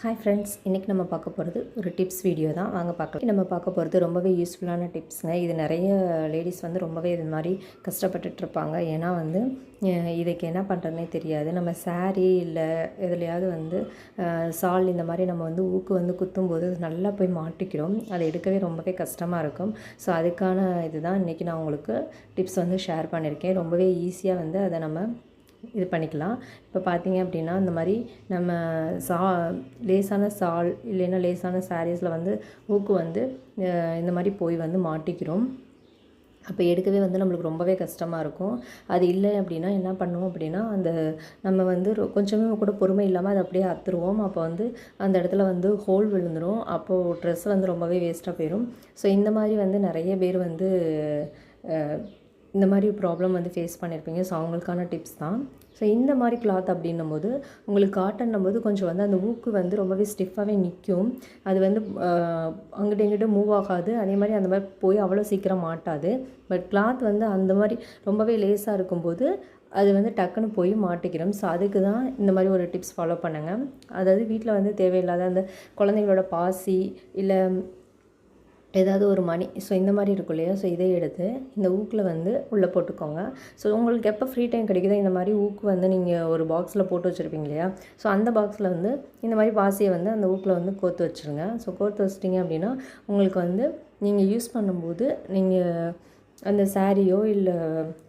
Hi friends இன்றைக்கி நம்ம பார்க்க போகிறது ஒரு டிப்ஸ் வீடியோ தான். வாங்க பார்க்கலாம். நம்ம பார்க்க போகிறது ரொம்பவே யூஸ்ஃபுல்லான டிப்ஸுங்க இது நிறைய லேடிஸ் வந்து ரொம்பவே இது மாதிரி கஷ்டப்பட்டுட்டு இருப்பாங்க. ஏன்னா வந்து இதுக்கு என்ன பண்ணுறதுனே தெரியாது. நம்ம சாரீ இல்லை எதுலையாவது வந்து சால் இந்த மாதிரி நம்ம வந்து ஊக்கு வந்து குத்தும்போது நல்லா போய் மாட்டிக்கிறோம். அதை எடுக்கவே ரொம்பவே கஷ்டமாக இருக்கும். ஸோ அதுக்கான இதுதான் இன்றைக்கி நான் உங்களுக்கு டிப்ஸ் வந்து ஷேர் பண்ணியிருக்கேன். ரொம்பவே ஈஸியாக வந்து அதை நம்ம இது பண்ணிக்கலாம். இப்போ பார்த்தீங்க அப்படின்னா இந்த மாதிரி நம்ம சா லேசான சால் இல்லைன்னா லேசான சாரீஸில் வந்து ஊக்கு வந்து இந்த மாதிரி போய் வந்து மாட்டிக்கிறோம். அப்போ எடுக்கவே வந்து நம்மளுக்கு ரொம்பவே கஷ்டமாக இருக்கும். அது இல்லை அப்படின்னா என்ன பண்ணுவோம் அப்படின்னா அந்த நம்ம வந்து ரொ- கொஞ்சமே கூட பொறுமை இல்லாமல் அதை அப்படியே அத்துருவோம். அப்போ வந்து அந்த இடத்துல வந்து ஹோல் விழுந்துடும் அப்போது ட்ரெஸ் வந்து ரொம்பவே வேஸ்ட்டாக போயிடும் ஸோ இந்த மாதிரி வந்து நிறைய பேர் வந்து இந்த மாதிரி ப்ராப்ளம் வந்து ஃபேஸ் பண்ணியிருப்பீங்க ஸோ அவங்களுக்கான டிப்ஸ் தான். ஸோ இந்த மாதிரி கிளாத் அப்படின்னும் போது உங்களுக்கு காட்டன் போது கொஞ்சம் வந்து அந்த ஊக்கு வந்து ரொம்பவே ஸ்டிஃபாகவே நிற்கும் அது வந்து அங்கிட்ட அங்கிட்டு மூவ் ஆகாது. அதே மாதிரி அந்த மாதிரி போய் அவ்வளோ சீக்கிரம் மாட்டாது. பட் கிளாத் வந்து அந்த மாதிரி ரொம்பவே லேஸாக இருக்கும்போது அது வந்து டக்குன்னு போய் மாட்டிக்கிறோம் ஸோ அதுக்கு தான் இந்த மாதிரி ஒரு டிப்ஸ் ஃபாலோ பண்ணுங்க. அதாவது வீட்டில் வந்து தேவையில்லாத அந்த குழந்தைங்களோட பாசி இல்லை ஏதாவது ஒரு மணி ஸோ இந்த மாதிரி இருக்கும் இல்லையா? ஸோ இதை எடுத்து இந்த ஊக்கில் வந்து உள்ளே போட்டுக்கோங்க. ஸோ உங்களுக்கு எப்போ ஃப்ரீ டைம் கிடைக்குதோ இந்த மாதிரி ஊக்கு வந்து நீங்கள் ஒரு பாக்ஸில் போட்டு வச்சுருப்பீங்க இல்லையா? ஸோ அந்த பாக்ஸில் வந்து இந்த மாதிரி பாசியை வந்து அந்த ஊக்கில் வந்து கோர்த்து வச்சுருங்க. ஸோ கோர்த்து வச்சிட்டிங்க அப்படின்னா உங்களுக்கு வந்து நீங்கள் யூஸ் பண்ணும்போது நீங்கள் அந்த சாரியோ இல்லை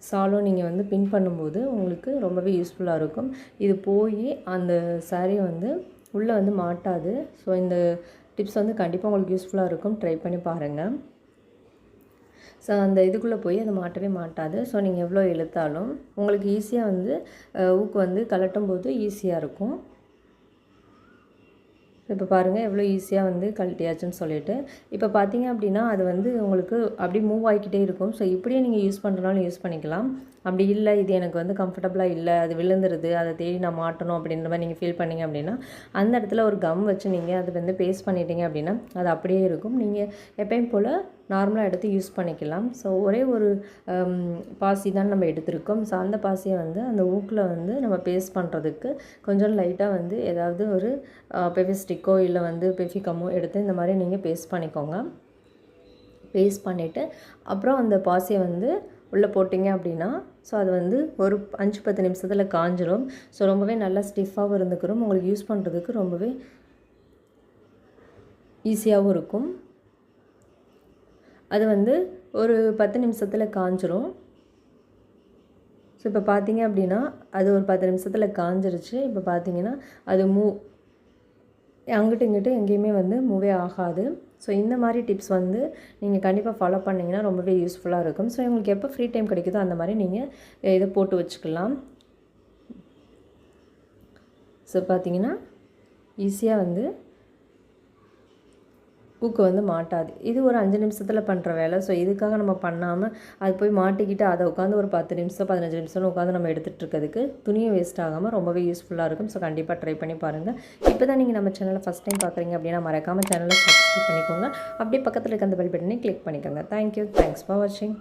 சாலோ நீங்கள் வந்து பின் பண்ணும்போது உங்களுக்கு ரொம்பவே யூஸ்ஃபுல்லாக இருக்கும். இது போய் அந்த சாரியை வந்து உள்ளே வந்து மாட்டாது. ஸோ இந்த டிப்ஸ் வந்து கண்டிப்பாக உங்களுக்கு யூஸ்ஃபுல்லாக இருக்கும். ட்ரை பண்ணி பாருங்கள் ஸோ அந்த இதுக்குள்ளே போய் அது மாட்டவே மாட்டாது. ஸோ நீங்கள் எவ்வளோ இழுத்தாலும் உங்களுக்கு ஈஸியாக வந்து ஊக்கு வந்து கலட்டும் போது ஈஸியாக இருக்கும். இப்போ பாருங்கள் எவ்வளோ ஈஸியாக வந்து கழட்டியாச்சுன்னு சொல்லிட்டு. இப்போ பார்த்தீங்க அப்படின்னா அது வந்து உங்களுக்கு அப்படி மூவ் ஆகிக்கிட்டே இருக்கும். ஸோ இப்படியே நீங்கள் யூஸ் பண்ணுறனாலும் யூஸ் பண்ணிக்கலாம். அப்படி இல்லை இது எனக்கு வந்து கம்ஃபர்டபுளாக இல்லை அது விழுந்துருது அதை தேடி நான் மாட்டணும் அப்படின்ற மாதிரி நீங்கள் ஃபீல் பண்ணீங்க அப்படின்னா அந்த இடத்துல ஒரு கம் வச்சு நீங்கள் அதை வந்து பேஸ்ட் பண்ணிட்டீங்க அப்படின்னா அது அப்படியே இருக்கும். நீங்கள் எப்பயும் போல் நார்மலாக எடுத்து யூஸ் பண்ணிக்கலாம். ஸோ ஒரே ஒரு பாசி தான் நம்ம எடுத்திருக்கோம். ஸோ அந்த பாசியை வந்து அந்த ஊக்கில் வந்து நம்ம பேஸ்ட் பண்ணுறதுக்கு கொஞ்சம் லைட்டாக வந்து ஏதாவது ஒரு பெஃபிஸ்டிக்கோ இல்லை வந்து பெஃபிகமோ எடுத்து இந்த மாதிரி நீங்கள் பேஸ்ட் பண்ணிக்கோங்க. பேஸ்ட் பண்ணிவிட்டு அப்புறம் அந்த பாசியை வந்து உள்ளே போட்டிங்க அப்படின்னா ஸோ அது வந்து ஒரு அஞ்சு பத்து நிமிஷத்தில் காஞ்சிரும். ஸோ ரொம்பவே நல்லா ஸ்டிஃபாகவும் இருந்துக்கிறோம் உங்களுக்கு யூஸ் பண்ணுறதுக்கு ரொம்பவே ஈஸியாகவும் இருக்கும். அது வந்து ஒரு பத்து நிமிஷத்தில் காஞ்சிரும். ஸோ இப்போ பார்த்தீங்க அப்படின்னா அது ஒரு பத்து நிமிஷத்தில் காஞ்சிருச்சு. இப்போ பார்த்தீங்கன்னா அது மூ அங்கிட்டு இங்கிட்டு எங்கேயுமே வந்து மூவே ஆகாது. ஸோ இந்த மாதிரி டிப்ஸ் வந்து நீங்கள் கண்டிப்பாக ஃபாலோ பண்ணிங்கன்னா ரொம்பவே யூஸ்ஃபுல்லாக இருக்கும். ஸோ உங்களுக்கு எப்போ ஃப்ரீ டைம் கிடைக்குதோ அந்த மாதிரி நீங்கள் இதை போட்டு வச்சுக்கலாம். ஸோ பார்த்தீங்கன்னா ஈஸியாக வந்து ஊக்கு வந்து மாட்டாது. இது ஒரு அஞ்சு நிமிஷத்தில் பண்ணுற வேலை. ஸோ இதுக்காக நம்ம பண்ணாமல் அது போய் மாட்டிக்கிட்டு அதை உட்காந்து ஒரு பத்து நிமிஷம் பதினஞ்சு நிமிஷம்னு உட்காந்து நம்ம எடுத்துகிட்டு இருக்கிறதுக்கு துணியை வேஸ்ட் ஆகாமல் ரொம்பவே யூஸ்ஃபுல்லாக இருக்கும். ஸோ கண்டிப்பாக ட்ரை பண்ணி பாருங்கள் இப்போ தான் நீங்கள் நம்ம சேனலை ஃபஸ்ட் டைம் பார்க்குறீங்க அப்படின்னா மறக்காமல் சேனலை சப்ஸ்கிரைப் பண்ணிக்கோங்க. அப்படியே பக்கத்தில் இருக்க அந்த பெல் பட்டனை கிளிக் பண்ணிக்கோங்க. தேங்க்யூ தேங்க்ஸ் ஃபார் வாட்சிங்